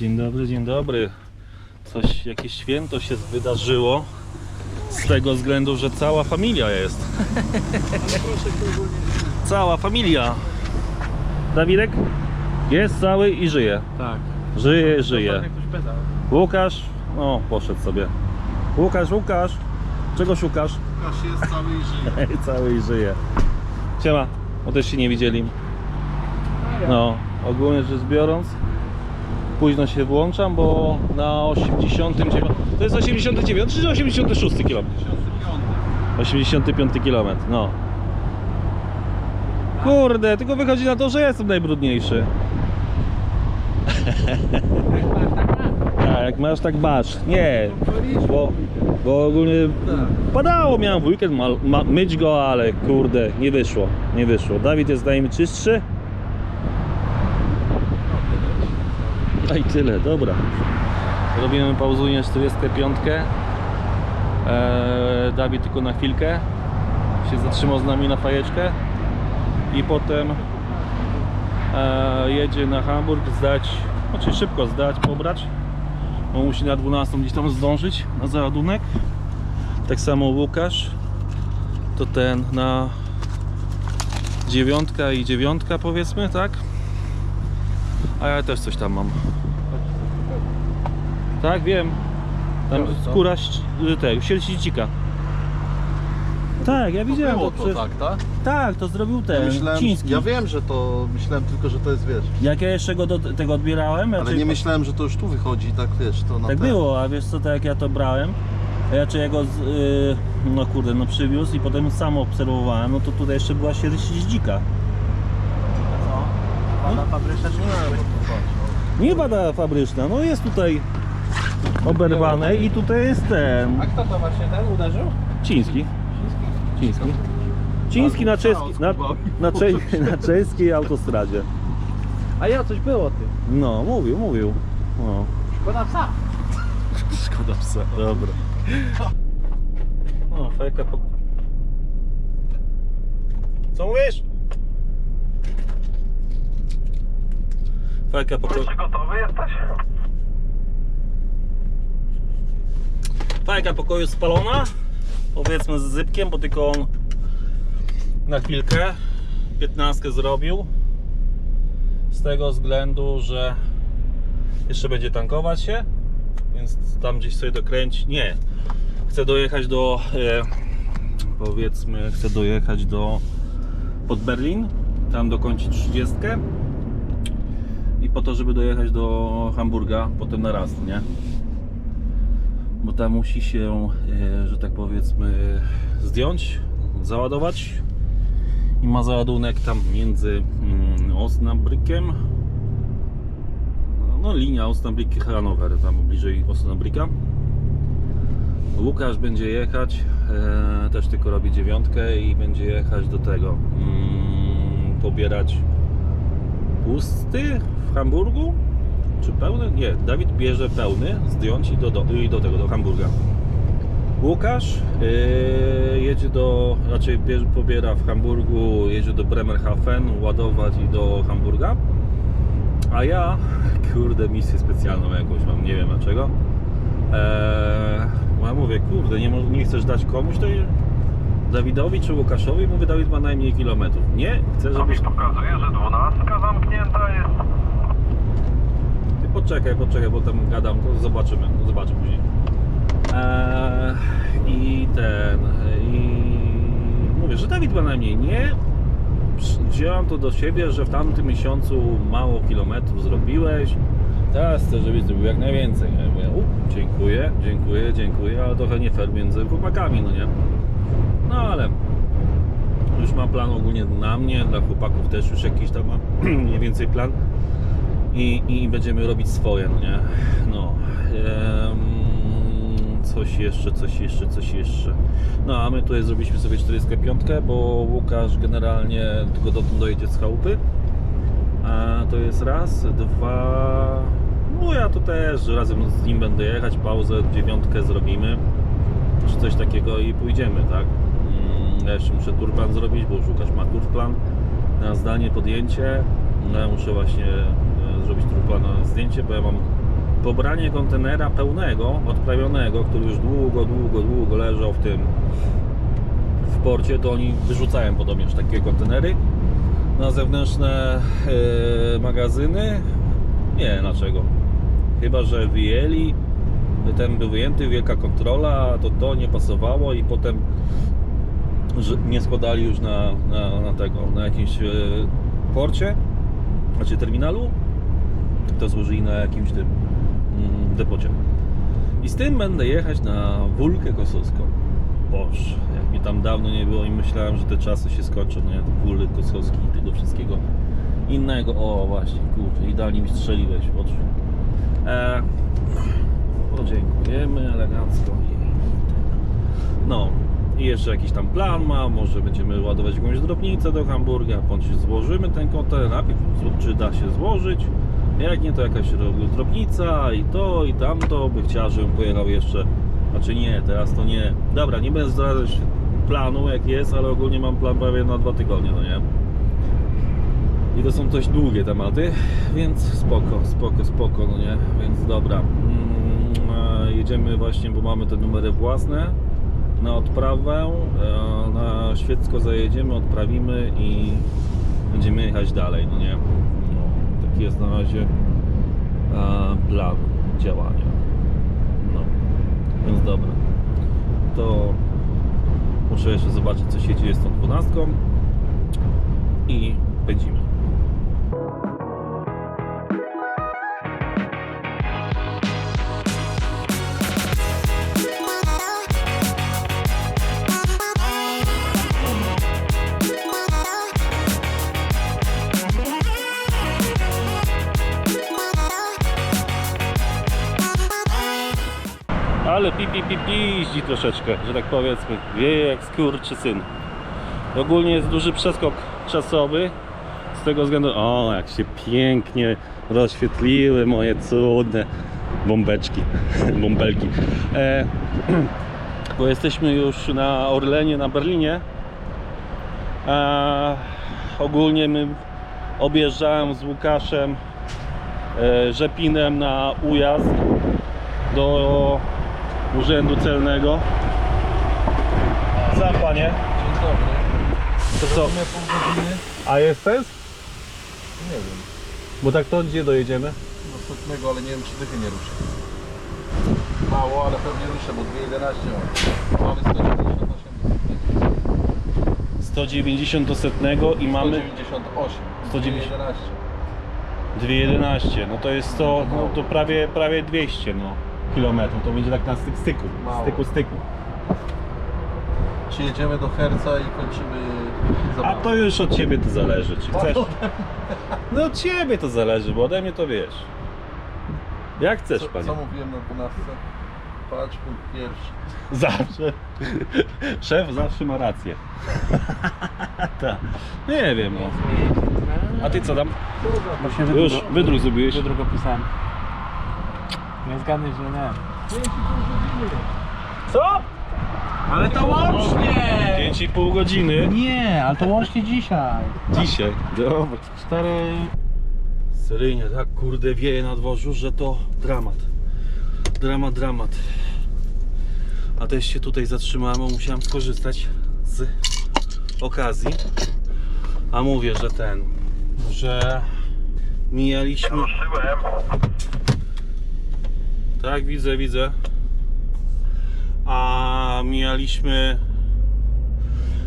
Dzień dobry, dzień dobry. Coś, jakieś święto się wydarzyło. Z tego względu, że cała familia jest. Cała familia. Dawidek jest cały i żyje. Tak. Żyje, żyje. Łukasz, no poszedł sobie. Łukasz, Łukasz, czego szukasz? Łukasz jest cały i żyje. cały i żyje. Siema, bo też się nie widzieli. No, ogólnie rzecz biorąc, późno się włączam, bo na 89. To jest 89 czy 86 km? 85 km, no. Kurde, tylko wychodzi na to, że jestem najbrudniejszy. A jak masz, tak masz. Nie, bo, bo ogólnie padało, miałem w weekend ma, ma, myć go, ale kurde, nie wyszło, nie wyszło. Dawid jest mi czystszy. A i tyle, dobra. Robimy pauzujnie 45. Eee, Dawid tylko na chwilkę się zatrzymał z nami na fajeczkę i potem e, jedzie na Hamburg zdać, znaczy szybko zdać, pobrać bo musi na 12 gdzieś tam zdążyć na załadunek tak samo Łukasz to ten na dziewiątka i dziewiątka powiedzmy, tak? A ja też coś tam mam tak, wiem tam Co? skóra tego, sierści dzika tak, ja widziałem było to, to przed- tak, tak? tak, to zrobił ten, Ja, myślałem, Ciński ja wiem, że to, myślałem tylko, że to jest, wiesz, jak ja jeszcze go do tego odbierałem ale raczej nie po- myślałem, że to już tu wychodzi, tak wiesz, to na Tak ten. było, a wiesz co, tak jak ja to brałem, raczej ja go, z, yy, no kurde, no przywiózł i potem sam obserwowałem, no to tutaj jeszcze była sierść dzika. Pana fabryczna czy nie? Nie bada fabryczna, no jest tutaj oberwane i tutaj jest ten, A kto to właśnie ten uderzył? Ciński. Ciński. Ciński na, czeski, na, na, cze, na czeskiej autostradzie. A ja, coś było ty. No, mówił, mówił. No. Szkoda psa. Szkoda psa, dobra. No, fejka po... Co mówisz? Fejka pokoju... gotowy jesteś? Fajka pokoju spalona. Powiedzmy z zypkiem, bo tylko on na chwilkę 15 zrobił. Z tego względu, że jeszcze będzie tankować się, więc tam gdzieś sobie dokręci. Nie, chcę dojechać do e, powiedzmy, chcę dojechać do pod Berlin, tam dokończyć 30 i po to, żeby dojechać do Hamburga, potem na raz, nie? bo tam musi się, e, że tak powiedzmy, zdjąć, załadować i ma załadunek tam między mm, Osnabrücken no linia Osnabrück Hanower, tam bliżej Osnabrücka Łukasz będzie jechać, e, też tylko robi dziewiątkę i będzie jechać do tego mm, pobierać pusty w Hamburgu czy pełny? Nie, Dawid bierze pełny, zdjąć i do, do, i do tego, do Hamburga. Łukasz yy, jedzie do, raczej bierze, pobiera w Hamburgu, jedzie do Bremerhaven, ładować i do Hamburga. A ja, kurde, misję specjalną jakąś mam, nie wiem dlaczego. Eee, ja mówię, kurde, nie, nie chcesz dać komuś, to Dawidowi czy Łukaszowi? Mówię, Dawid ma najmniej kilometrów. Nie, chcę, To mi żebyś... pokazuje, że dwunastka zamknięta jest. Ty poczekaj, poczekaj, bo tam gadam, to zobaczymy, zobaczę później. Eee, I ten, i mówię, że Dawid ma najmniej. Nie, wziąłem to do siebie, że w tamtym miesiącu mało kilometrów zrobiłeś. Teraz chcę, żebyś zrobił jak najwięcej. Ja mówię, dziękuję, dziękuję, dziękuję, ale trochę nie fair między chłopakami, no nie? No ale już ma plan ogólnie na mnie, dla chłopaków też już jakiś tam mniej więcej plan i, i będziemy robić swoje, no nie? No. coś jeszcze, coś jeszcze, coś jeszcze. No a my tutaj zrobiliśmy sobie 45, bo Łukasz generalnie tylko dotąd dojedzie z chałupy. A to jest raz, dwa. No ja to też razem z nim będę jechać, pauzę, dziewiątkę zrobimy. Czy coś takiego i pójdziemy, tak? Jeszcze muszę turplan zrobić, bo już Łukasz ma turplan na zdanie, podjęcie. No ja muszę właśnie e, zrobić turplana zdjęcie, bo ja mam pobranie kontenera pełnego, odprawionego, który już długo, długo, długo leżał w tym w porcie, to oni wyrzucają podobnież takie kontenery na zewnętrzne e, magazyny. Nie dlaczego. Chyba, że wyjęli, ten był wyjęty, wielka kontrola, to to nie pasowało i potem nie składali już na, na, na tego, na jakimś e, porcie, znaczy terminalu, to złożyli na jakimś tym mm, depocie. I z tym będę jechać na Wólkę Kosowską. Boż, jak mi tam dawno nie było i myślałem, że te czasy się skończą, nie? Wóly Kosowski i tego wszystkiego innego. O, właśnie, kurczę, idealnie mi strzeliłeś w oczy. E, podziękujemy elegancko i no i jeszcze jakiś tam plan ma, może będziemy ładować jakąś drobnicę do Hamburga, bądź złożymy ten kontener, najpierw czy da się złożyć, jak nie to jakaś ro- drobnica i to i tamto, by chciała, żebym pojechał jeszcze, znaczy nie, teraz to nie, dobra, nie będę zdradzać planu jak jest, ale ogólnie mam plan prawie na dwa tygodnie, no nie? I to są dość długie tematy, więc spoko, spoko, spoko, no nie? Więc dobra. Mm, e, jedziemy właśnie, bo mamy te numery własne na odprawę. e, Na Świecko zajedziemy, odprawimy i będziemy jechać dalej, no nie? No, taki jest na razie e, plan działania. No, więc dobra. To muszę jeszcze zobaczyć, co się dzieje z tą dwunastką i pędzimy. Ale pi, pi, pi, piździ troszeczkę, że tak powiedzmy. Wieje jak skurczy syn. Ogólnie jest duży przeskok czasowy. Z tego względu, o jak się pięknie rozświetliły moje cudne bombeczki, bąbelki. E, bo jesteśmy już na Orlenie, na Berlinie. E, ogólnie my objeżdżałem z Łukaszem e, Rzepinem na ujazd do urzędu celnego. Za panie. Dzień dobry. To co? Mamy pół godziny? A jest sens? Nie wiem. Bo tak to gdzie dojedziemy? Następnego, ale nie wiem czy dychy nie ruszę. Mało, ale pewnie ruszę, bo 2.11 mam. Mamy 198 190 do setnego i mamy 198. 190. 2.11. 211. No to jest to, no to prawie, prawie 200 no, kilometrów. To będzie tak na styk, styku. Mało. Styku, styku. Czy jedziemy do Herca i kończymy A zabawę? to już od ciebie to zależy, czy chcesz. No od ciebie to zależy, bo ode mnie to wiesz. Jak chcesz, co, panie. co mówiłem na 12? Patrz, punkt pierwszy. Zawsze. Szef zawsze ma rację. tak. Nie wiem, no. A ty co tam? Właśnie Już wydruk zrobiłeś? Wydruk opisałem. Nie zgadnij, że nie. Co? Ale to łącznie! 5,5 godziny. Nie, ale to łącznie dzisiaj. Dzisiaj. Dobra. Cztery... Seryjnie, tak kurde wieje na dworzu, że to dramat. Dramat, dramat. A też się tutaj zatrzymałem, bo musiałem skorzystać z okazji. A mówię, że ten, że mijaliśmy. Tak, widzę, widzę. A mijaliśmy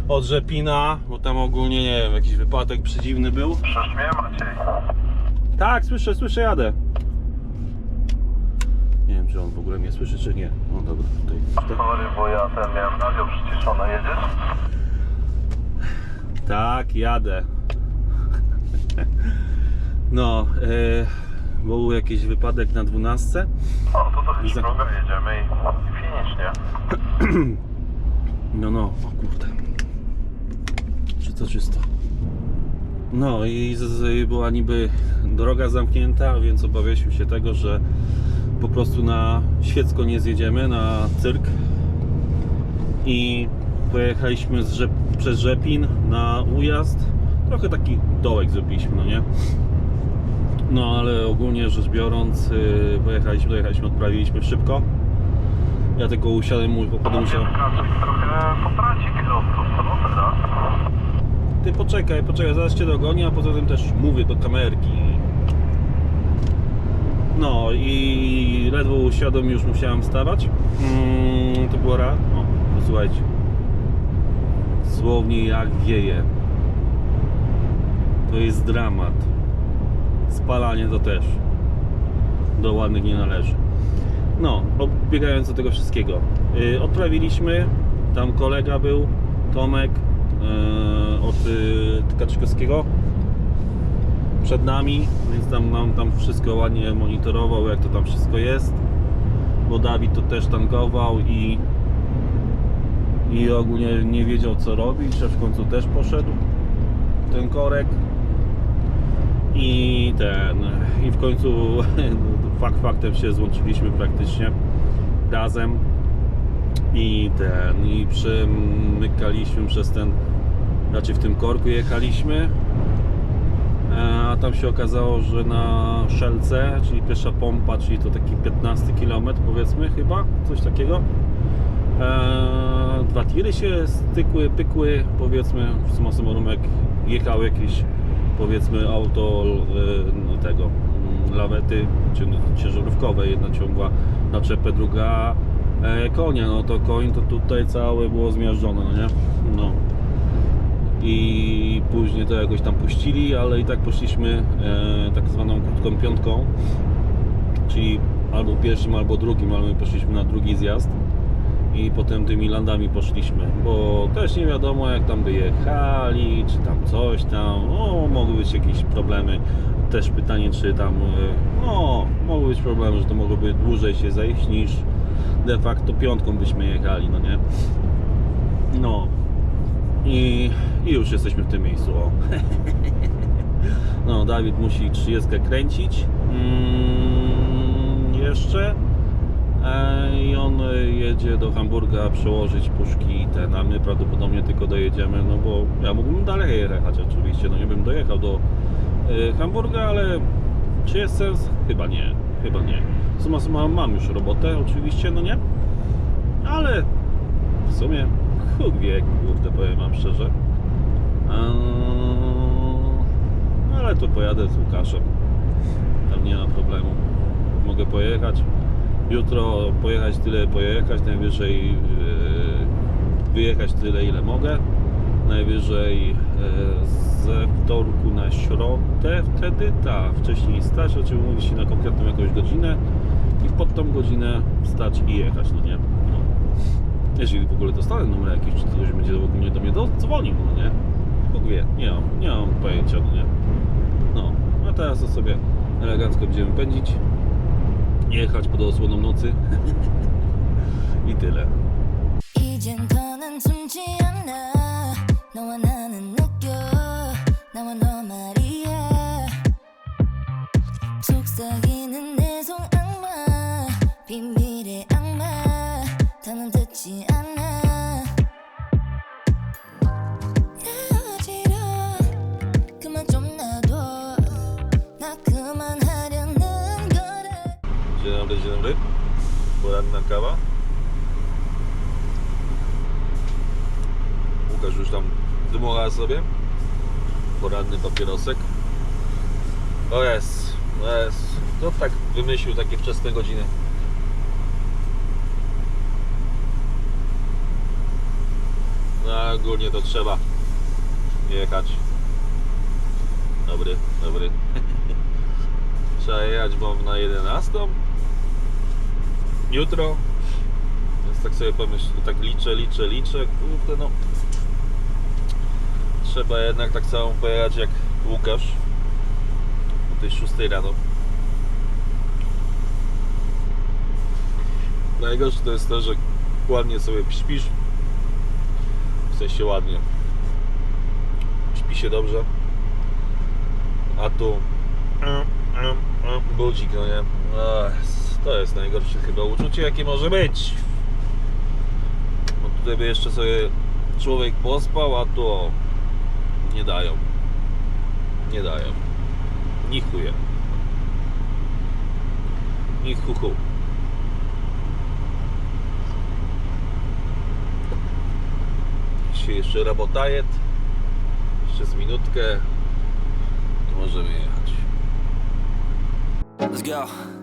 od Rzepina, bo tam ogólnie nie wiem, jakiś wypadek przedziwny był. Słyszysz mnie, Maciej? Tak, słyszę, słyszę, jadę. Nie wiem, czy on w ogóle mnie słyszy, czy nie. No dobra, tutaj. Sorry, bo ja ten miałem radio przyciszone. Jedziesz? Tak, jadę. No, e, bo był jakiś wypadek na 12. O, to do Za- Hiszproga jedziemy i, i finicznie. No, no, o kurde. Czysto, czysto. No i z, z, była niby droga zamknięta, więc obawialiśmy się tego, że po prostu na Świecko nie zjedziemy, na cyrk. I pojechaliśmy Rzep, przez Rzepin na ujazd. Trochę taki dołek zrobiliśmy, no nie? No ale ogólnie rzecz biorąc, yy, pojechaliśmy, dojechaliśmy, odprawiliśmy szybko. Ja tylko usiadłem, mój potem musiałem... Trochę potraci kierowców, to no teraz. Ty poczekaj, poczekaj, zaraz cię dogonię, a poza tym też mówię do kamerki. No i ledwo usiadłem, już musiałem wstawać. Mm, to było raz. O, posłuchajcie. Słownie jak wieje. To jest dramat. Spalanie to też. Do ładnych nie należy. No, odbiegając do tego wszystkiego. Yy, odprawiliśmy, tam kolega był, Tomek yy, od yy, Tkaczykowskiego przed nami, więc tam nam tam wszystko ładnie monitorował, jak to tam wszystko jest. Bo Dawid to też tankował i i ogólnie nie wiedział co robić, a w końcu też poszedł ten korek i ten i w końcu fakt faktem się złączyliśmy praktycznie razem. I ten i przemykaliśmy przez ten znaczy w tym korku jechaliśmy. E, a tam się okazało, że na szelce, czyli pierwsza pompa, czyli to taki 15 km powiedzmy chyba, coś takiego. E, dwa tiry się stykły, pykły powiedzmy, w summarum jak jechał jakieś powiedzmy auto e, no tego mm, lawety czy ciężarówkowe, jedna ciągła naczepę, druga e, konia, no to koń to tutaj całe było zmiażdżone, no nie? No. I później to jakoś tam puścili, ale i tak poszliśmy e, tak zwaną krótką piątką, czyli albo pierwszym, albo drugim, ale my poszliśmy na drugi zjazd i potem tymi landami poszliśmy, bo też nie wiadomo jak tam by jechali, czy tam coś tam, no mogły być jakieś problemy, też pytanie czy tam, e, no mogły być problemy, że to mogłoby dłużej się zejść niż de facto piątką byśmy jechali, no nie? No, i, I już jesteśmy w tym miejscu. O. No, Dawid musi 30 kręcić. Mm, jeszcze. I on jedzie do Hamburga przełożyć puszki i ten, a my prawdopodobnie tylko dojedziemy, no bo ja mógłbym dalej jechać oczywiście, no nie bym dojechał do e, Hamburga, ale czy jest sens? Chyba nie, chyba nie. Suma summarum mam już robotę oczywiście, no nie? Ale w sumie Bóg wie, kurde, powiem wam szczerze. Ale to pojadę z Łukaszem. Tam nie ma problemu. Mogę pojechać. Jutro pojechać tyle, pojechać. Najwyżej yy, wyjechać tyle, ile mogę. Najwyżej yy, ze wtorku na środę wtedy, tak, wcześniej stać, znaczy umówić się na konkretną jakąś godzinę i pod tą godzinę wstać i jechać, no nie? No. Jeżeli w ogóle dostanę numer jakiś, czy ktoś będzie ogólnie do mnie dzwonił, no nie? Bóg wie, nie mam, nie mam pojęcia, no nie? No, a teraz to sobie elegancko będziemy pędzić, jechać pod osłoną nocy i tyle. 이젠 더는 숨지 않아 너와 나는 느껴 나와 너 말이야 속삭이 Poranna kawa. Łukasz już tam dmucha sobie. Poranny papierosek. O jest, o jest. Kto tak wymyślił takie wczesne godziny? No ogólnie to trzeba jechać. Dobry, dobry. Trzeba jechać, bo na 11. Jutro. Więc tak sobie pomyśl, tak liczę, liczę, liczę. Kurde no. Trzeba jednak tak samo pojechać jak Łukasz. O tej 6 rano. Najgorsze to jest to, że ładnie sobie śpisz. W sensie ładnie. Śpi się dobrze. A tu budzik, no nie? Ech, to jest najgorsze chyba uczucie, jakie może być. Bo tutaj by jeszcze sobie człowiek pospał, a tu o, nie dają. Nie dają. Ni chuje. i hu hu. Dzisiaj jeszcze rabotajet. Jeszcze z minutkę i możemy jechać. Let's go.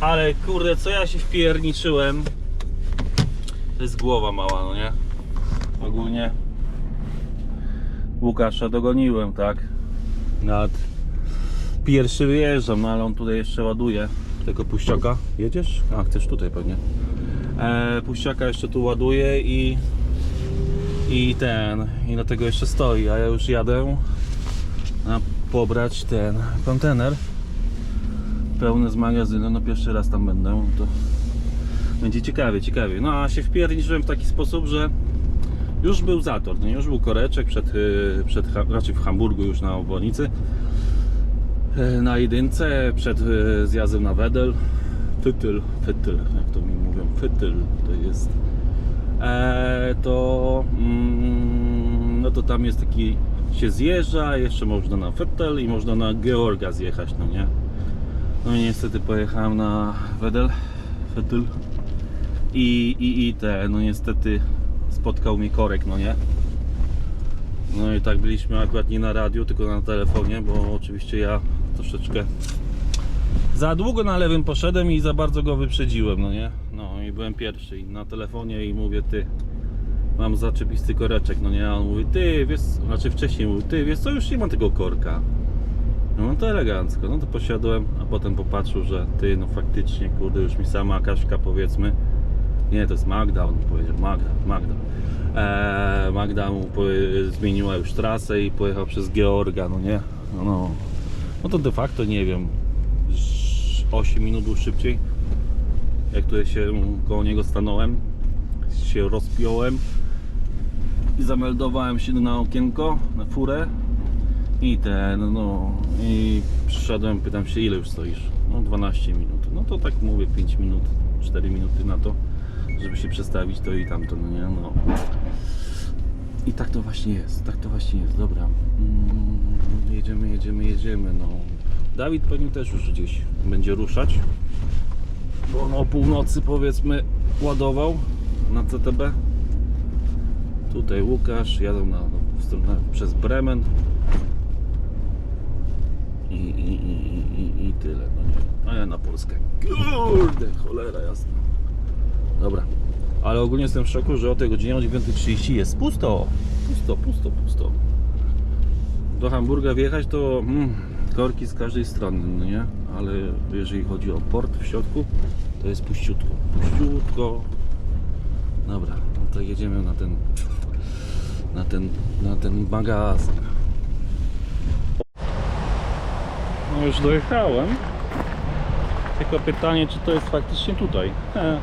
Ale kurde, co ja się wpierniczyłem. To jest głowa mała, no nie? Ogólnie Łukasza dogoniłem, tak? Nad pierwszy wyjeżdżam, no ale on tutaj jeszcze ładuje tego puściaka. Jedziesz? A, chcesz tutaj pewnie. E, puściaka jeszcze tu ładuje i i ten, i dlatego jeszcze stoi, a ja już jadę na pobrać ten kontener pełny z magazynu, no pierwszy raz tam będę, to będzie ciekawie, ciekawie. No a się wpierniczyłem w taki sposób, że już był zator, no już był koreczek przed, y, przed raczej w Hamburgu już na obwodnicy y, na jedynce, przed y, zjazdem na Wedel Fytyl, Fytyl, jak to mi mówią, Fytyl to jest e, to mm, no to tam jest taki się zjeżdża, jeszcze można na Fytyl i można na Georga zjechać, no nie? No i niestety pojechałem na Wedel, Fytyl i, i, i te, no niestety spotkał mnie korek, no nie? No i tak byliśmy akurat nie na radiu, tylko na telefonie, bo oczywiście ja troszeczkę za długo na lewym poszedłem i za bardzo go wyprzedziłem, no nie? No i byłem pierwszy na telefonie i mówię, ty, mam zaczepisty koreczek, no nie? A on mówi, ty, wiesz, znaczy wcześniej mówił, ty, wiesz co, już nie ma tego korka. No to elegancko, no to posiadłem, a potem popatrzył, że ty, no faktycznie, kurde, już mi sama Kaśka powiedzmy, nie, to jest Magda, on powiedział, Magda, Magda. Eee, Magda mu zmieniła już trasę i pojechał przez Georga, no nie? No, no. no to de facto nie wiem, z 8 minut był szybciej. Jak tutaj się koło niego stanąłem, się rozpiąłem i zameldowałem się na okienko, na furę i ten, no i przyszedłem, pytam się ile już stoisz? No 12 minut. No to tak mówię 5 minut, 4 minuty na to, żeby się przestawić to i tamto, no nie, no. I tak to właśnie jest, tak to właśnie jest, dobra. Mm, jedziemy, jedziemy, jedziemy, no. Dawid pewnie też już gdzieś będzie ruszać, bo on o północy powiedzmy ładował na CTB. Tutaj Łukasz, jadą na, w stronę przez Bremen. I, i, i, i, tyle, no nie. A ja na Polskę. Kurde, cholera jasna. Dobra. Ale ogólnie jestem w szoku, że o tej godzinie o 9.30 jest pusto. Pusto, pusto, pusto. Do Hamburga wjechać to mm, korki z każdej strony, no nie? Ale jeżeli chodzi o port w środku, to jest puściutko. Puściutko. Dobra, no to jedziemy na ten na ten, na ten magazyn. No już dojechałem. Tylko pytanie, czy to jest faktycznie tutaj. He.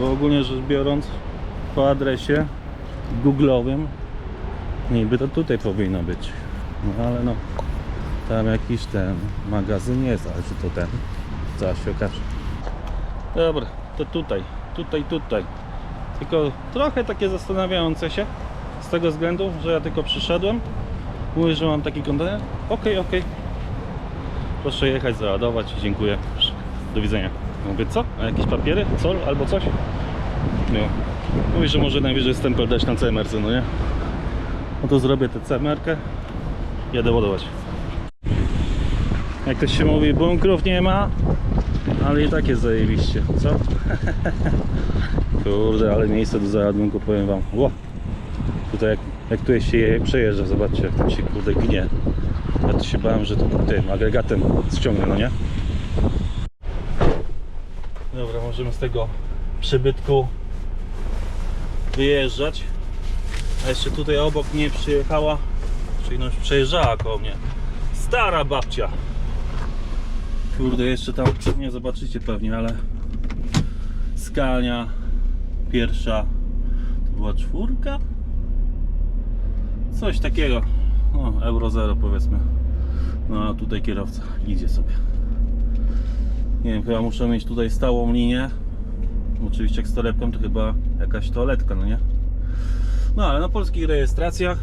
Bo ogólnie rzecz biorąc, po adresie googlowym, niby to tutaj powinno być. No ale no, tam jakiś ten magazyn jest, ale czy to ten? Zaraz się okaże. Dobra, to tutaj, tutaj, tutaj. Tylko trochę takie zastanawiające się z tego względu, że ja tylko przyszedłem. Mówię, że mam taki kontener. Okej, okej. Proszę jechać, załadować. Dziękuję. Do widzenia. Mówię, co? A jakieś papiery? Co? Albo coś? No. Mówi, że może najwyżej stempel dać na CMRC, no nie? No to zrobię tę CMR-kę. Jadę ładować. Jak ktoś się mówi, bunkrów nie ma, ale i tak jest zajebiście, co? Kurde, ale miejsce do załadunku, powiem wam. Ło. Tutaj jak, jak tu się je, przejeżdża, zobaczcie jak tam się kurde gnie. Ja to się bałem, że to tym agregatem ściągnę, no nie? Dobra, możemy z tego przybytku wyjeżdżać. A jeszcze tutaj obok mnie przyjechała, czyli no już przejeżdżała koło mnie, stara babcia. Kurde, jeszcze tam nie zobaczycie pewnie, ale Skania pierwsza to była czwórka? Coś takiego. No, Euro 0 powiedzmy. No a tutaj kierowca idzie sobie. Nie wiem, chyba muszę mieć tutaj stałą linię. Oczywiście jak z torebką to chyba jakaś toaletka, no nie? No ale na polskich rejestracjach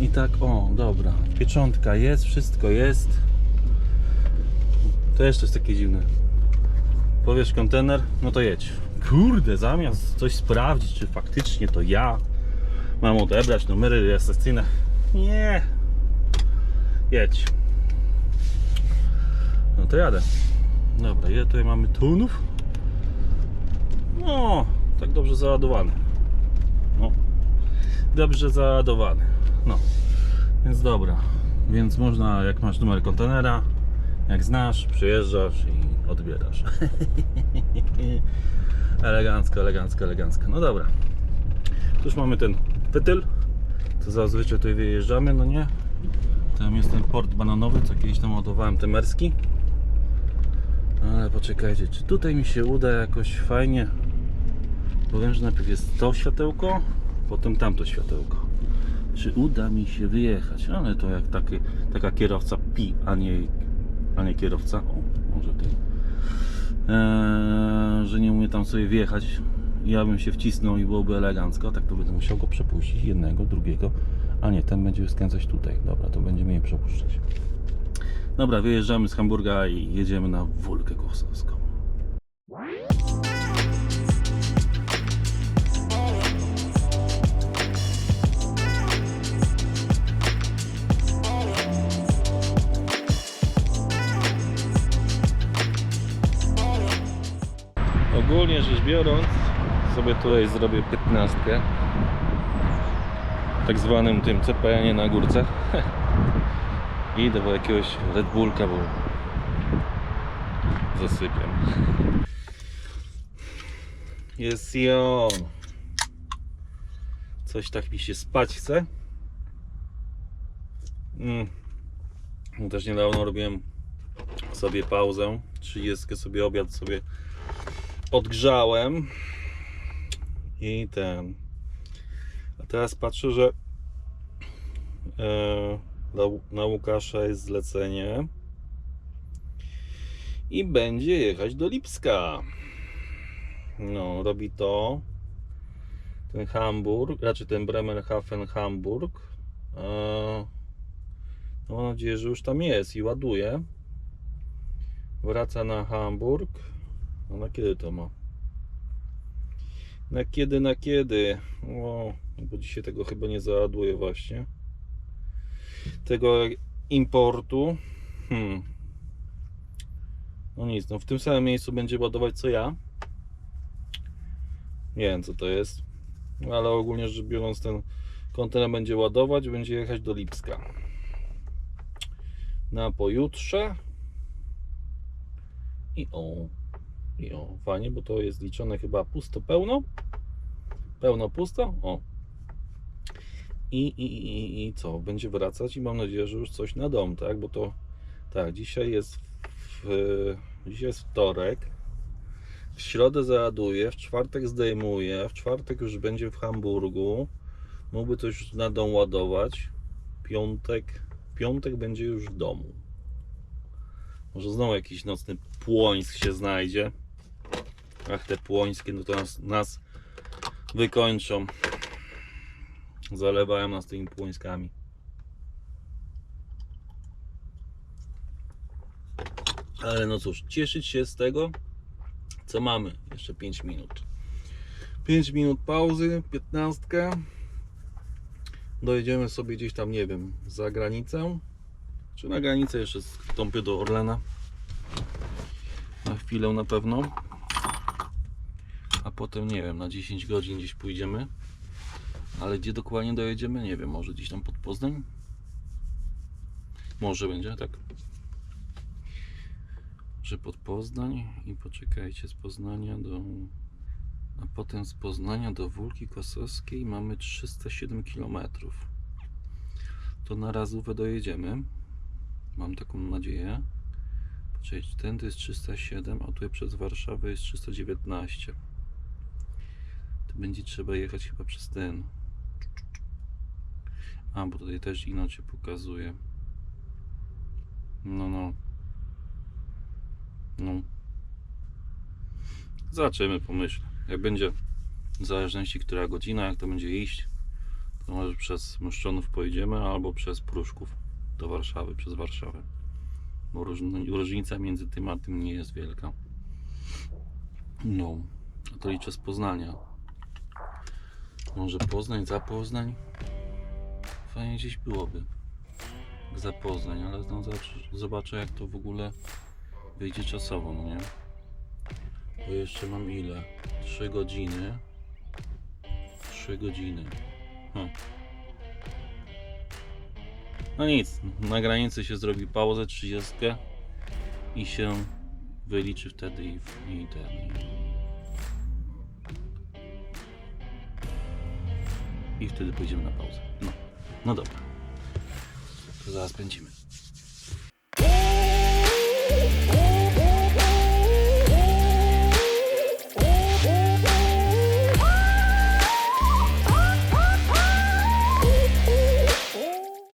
i tak, o, dobra. Pieczątka jest, wszystko jest. To jeszcze jest takie dziwne. Powiesz kontener, no to jedź. Kurde, zamiast coś sprawdzić, czy faktycznie to ja mam odebrać numery rejestracyjne. Nie. Jedź. No to jadę. Dobra, ile tutaj mamy tunów? No, tak dobrze załadowany. No, dobrze załadowany. No, więc dobra. Więc można, jak masz numer kontenera, jak znasz, przyjeżdżasz i odbierasz. elegancko, elegancko, elegancko. No dobra. Tu już mamy ten fetyl, co zazwyczaj tutaj wyjeżdżamy, no nie? Tam jest ten port bananowy, co kiedyś tam ładowałem temerski. Ale poczekajcie, czy tutaj mi się uda jakoś fajnie. Powiem, że najpierw jest to światełko, potem tamto światełko. Czy uda mi się wyjechać? Ale to jak taki, taka kierowca pi, a nie, a nie kierowca. O, może ty. Eee, że nie umie tam sobie wjechać. Ja bym się wcisnął i byłoby elegancko. Tak to będę musiał go przepuścić. Jednego, drugiego. A nie, ten będzie skręcać tutaj. Dobra, to będziemy je przepuszczać. Dobra, wyjeżdżamy z Hamburga i jedziemy na Wólkę Kosowską. Ogólnie rzecz biorąc, sobie tutaj zrobię 15. Tak zwanym tym CPN-ie na górce. I idę po jakiegoś Red Bullka, bo zasypiam. Jest on. Coś tak mi się spać chce. Mm. No Też niedawno robiłem sobie pauzę. 30 sobie obiad sobie odgrzałem. I ten. A teraz patrzę, że e, na, Łukasza jest zlecenie i będzie jechać do Lipska. No, robi to ten Hamburg, raczej ten Bremerhaven Hamburg. E, no, mam nadzieję, że już tam jest i ładuje. Wraca na Hamburg. A na kiedy to ma? Na kiedy, na kiedy? O, bo dzisiaj tego chyba nie załaduje właśnie. Tego importu. Hmm. No nic, no w tym samym miejscu będzie ładować co ja. Nie wiem co to jest. Ale ogólnie rzecz biorąc ten kontener będzie ładować, będzie jechać do Lipska. Na pojutrze. I o. I o, fajnie, bo to jest liczone chyba pusto pełno. Pełno pusto. O. I, i, i, I co? Będzie wracać i mam nadzieję, że już coś na dom, tak? Bo to tak, dzisiaj jest w, dzisiaj jest wtorek. W środę załaduje, w czwartek zdejmuje, w czwartek już będzie w Hamburgu. Mógłby to już na dom ładować. Piątek, piątek będzie już w domu. Może znowu jakiś nocny płońsk się znajdzie. Ach, te płońskie, no to nas, nas wykończą. Zalewają nas tymi płońskami. Ale no cóż, cieszyć się z tego, co mamy. Jeszcze 5 minut. 5 minut pauzy, 15. Dojedziemy sobie gdzieś tam, nie wiem, za granicę. Czy na granicę jeszcze wstąpię do Orlena. Na chwilę na pewno. Potem nie wiem, na 10 godzin gdzieś pójdziemy. Ale gdzie dokładnie dojedziemy, nie wiem. Może gdzieś tam pod Poznań? Może będzie, tak. Że pod Poznań i poczekajcie, z Poznania do. A potem z Poznania do Wólki Kosowskiej mamy 307 km. To na razówę dojedziemy. Mam taką nadzieję. Poczekajcie, ten to jest 307, a tutaj przez Warszawę jest 319. Będzie trzeba jechać chyba przez ten. A, bo tutaj też inaczej pokazuje. No, no. No. Zobaczymy, pomyślę. Jak będzie, w zależności która godzina, jak to będzie iść, to może przez Moszczonów pojedziemy, albo przez Pruszków do Warszawy, przez Warszawę. Bo różn- różnica między tym a tym nie jest wielka. No, a to liczę z Poznania. Może Poznań, za Poznań? Fajnie gdzieś byłoby. Za Poznań, ale no zobaczę, jak to w ogóle wyjdzie czasowo, no nie? Bo jeszcze mam ile? 3 godziny. 3 godziny. Hm. No nic, na granicy się zrobi pauzę 30 i się wyliczy wtedy i, i ten. I wtedy pójdziemy na pauzę. No, no dobra. To zaraz pędzimy.